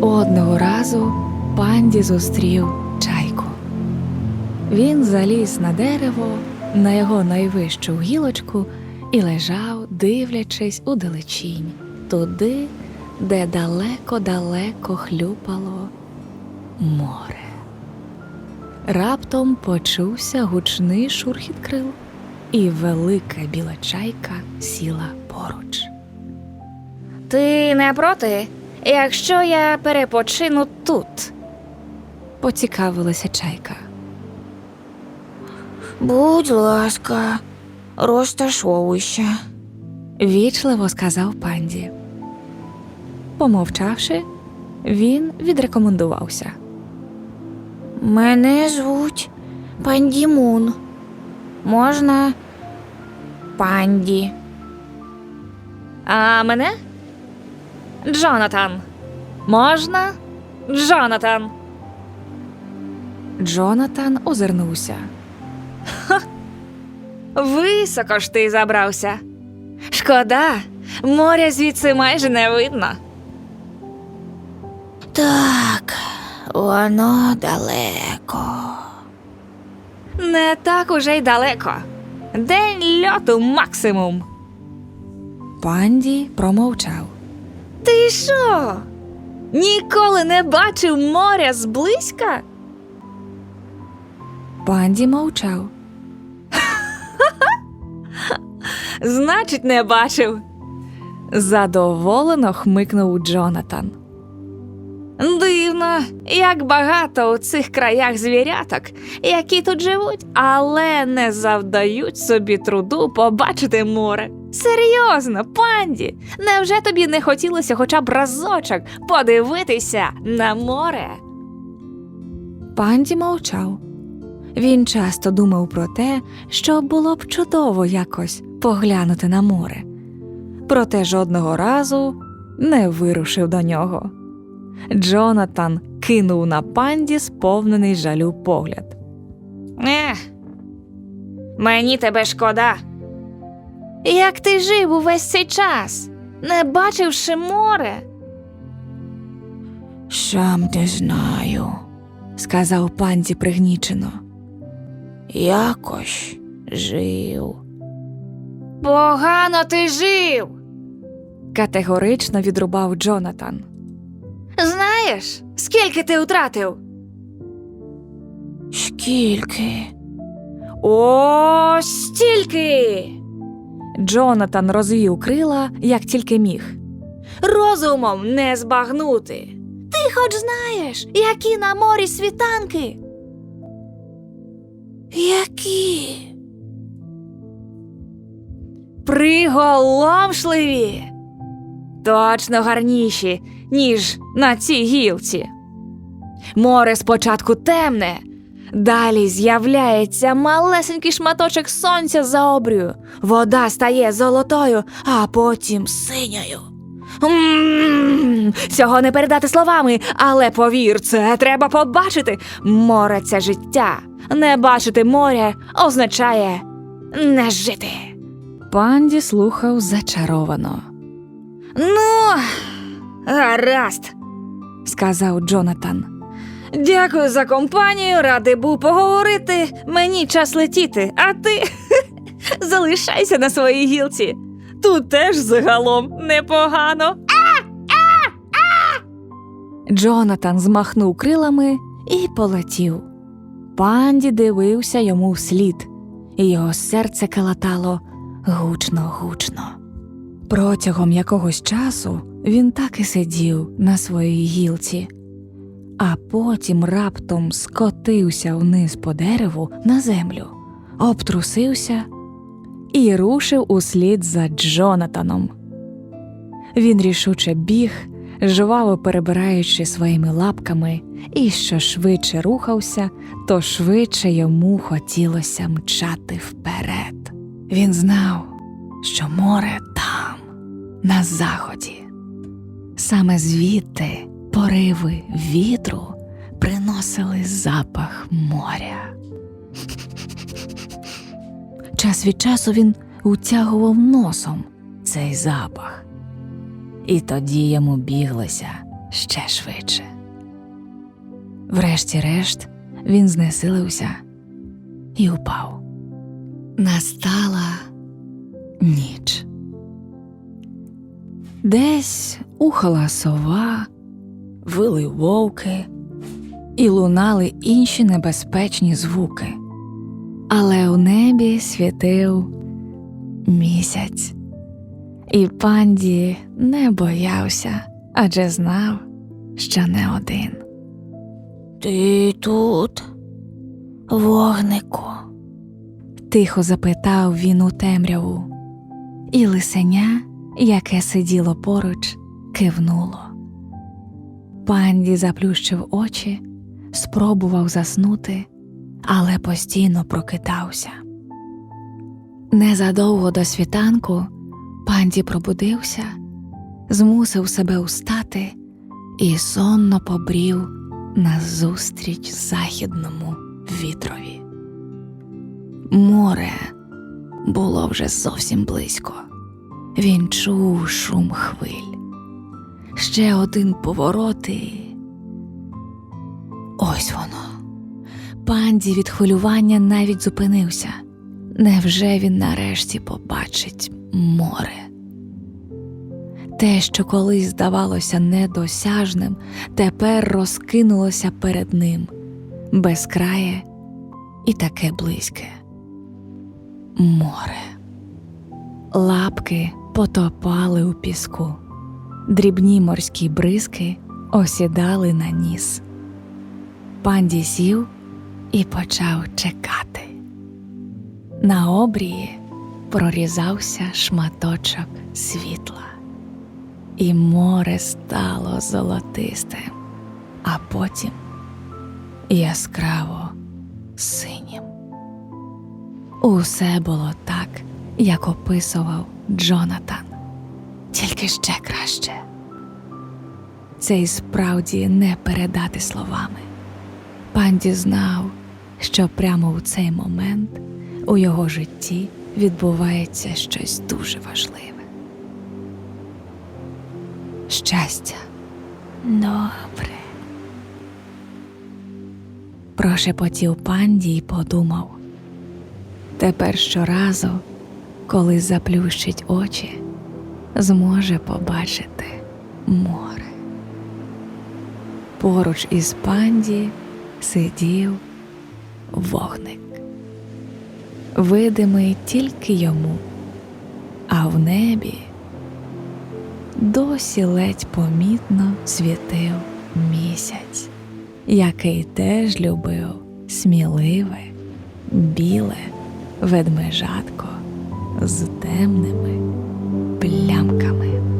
Одного разу панді зустрів чайку. Він заліз на дерево, на його найвищу гілочку і лежав, дивлячись у далечінь, туди, де далеко-далеко хлюпало море. Раптом почувся гучний шурхіт крил, і велика біла чайка сіла поруч. Ти не проти, якщо я перепочину тут? Поцікавилася чайка. Будь ласка, розташовуйся. Вічливо сказав панді. Помовчавши, він відрекомендувався. Мене звуть Пандімун. Можна панді. А мене? Джонатан. Можна? Джонатан. Джонатан озирнувся. Високо ж ти забрався. Шкода, моря звідси майже не видно. Так, воно далеко. Не так уже й далеко. День льоту максимум. Панді промовчав. Ти що? Ніколи не бачив моря зблизька? Панді мовчав. Значить, не бачив. Задоволено хмикнув Джонатан. Дивно, як багато у цих краях звіряток, які тут живуть, але не завдають собі труду побачити море. Серйозно, панді, невже тобі не хотілося хоча б разочок подивитися на море? Панді мовчав. Він часто думав про те, що було б чудово якось поглянути на море. Проте жодного разу не вирушив до нього. Джонатан кинув на панді сповнений жалю погляд. Ех, мені тебе шкода. Як ти жив увесь цей час, не бачивши море? Сам не знаю, сказав панді пригнічено. Якось жив. Погано ти жив. Категорично відрубав Джонатан. Знаєш, скільки ти втратив? Скільки? О, стільки. Джонатан розвів крила, як тільки міг. Розумом не збагнути. Ти хоч знаєш, які на морі світанки? Які? Приголомшливі. Точно гарніші, ніж на цій гілці. Море спочатку темне, далі з'являється малесенький шматочок сонця за обрію. Вода стає золотою, а потім синьою. М, Цього не передати словами, але повір, це треба побачити. Море це життя. Не бачити моря означає не жити. Панді слухав зачаровано, Ну, гаразд. сказав Джонатан. Дякую за компанію, радий був поговорити. Мені час летіти, а ти залишайся на своїй гілці. Тут теж загалом непогано. Джонатан змахнув крилами і полетів. Панді дивився йому вслід, і його серце калатало гучно-гучно. Протягом якогось часу він так і сидів на своїй гілці, а потім раптом скотився вниз по дереву на землю, обтрусився і рушив услід за Джонатаном. Він рішуче біг, жваво перебираючи своїми лапками, і що швидше рухався, то швидше йому хотілося мчати вперед. Він знав, що море там, на заході. Саме звідти пориви вітру приносили запах моря. Час від часу він утягував носом цей запах і тоді йому біглося ще швидше. Врешті-решт він знесилився і упав. Настала ніч. Десь ухала сова, вили вовки і лунали інші небезпечні звуки. Але у небі світив місяць, і панді не боявся, адже знав, що не один. Ти тут, вогнику? тихо запитав він у темряву, і лисеня, яке сиділо поруч, кивнуло. Панді заплющив очі, спробував заснути, але постійно прокидався. Незадовго до світанку панді пробудився, змусив себе устати і сонно побрів назустріч західному вітрові. Море було вже зовсім близько. Він чув шум хвиль. Ще один поворот і... Ось воно. Панді від хвилювання навіть зупинився. Невже він нарешті побачить море? Те, що колись здавалося недосяжним, тепер розкинулося перед ним безкрає і таке близьке. Море. Лапки потопали у піску, дрібні морські бризки осідали на ніс. Панді сів і почав чекати. На обрії прорізався шматочок світла, і море стало золотистим, а потім яскраво синім. Усе було так, як описував Джонатан, тільки ще краще. Це й справді не передати словами. Панді знав, що прямо у цей момент у його житті відбувається щось дуже важливе. Щастя. Добре. Прошепотів панді і подумав. Тепер щоразу, коли заплющить очі, зможе побачити море. Поруч із панді сидів вогник, видимий тільки йому, а в небі досі ледь помітно світив місяць, який теж любив сміливе, біле ведмежатко з темними плямками.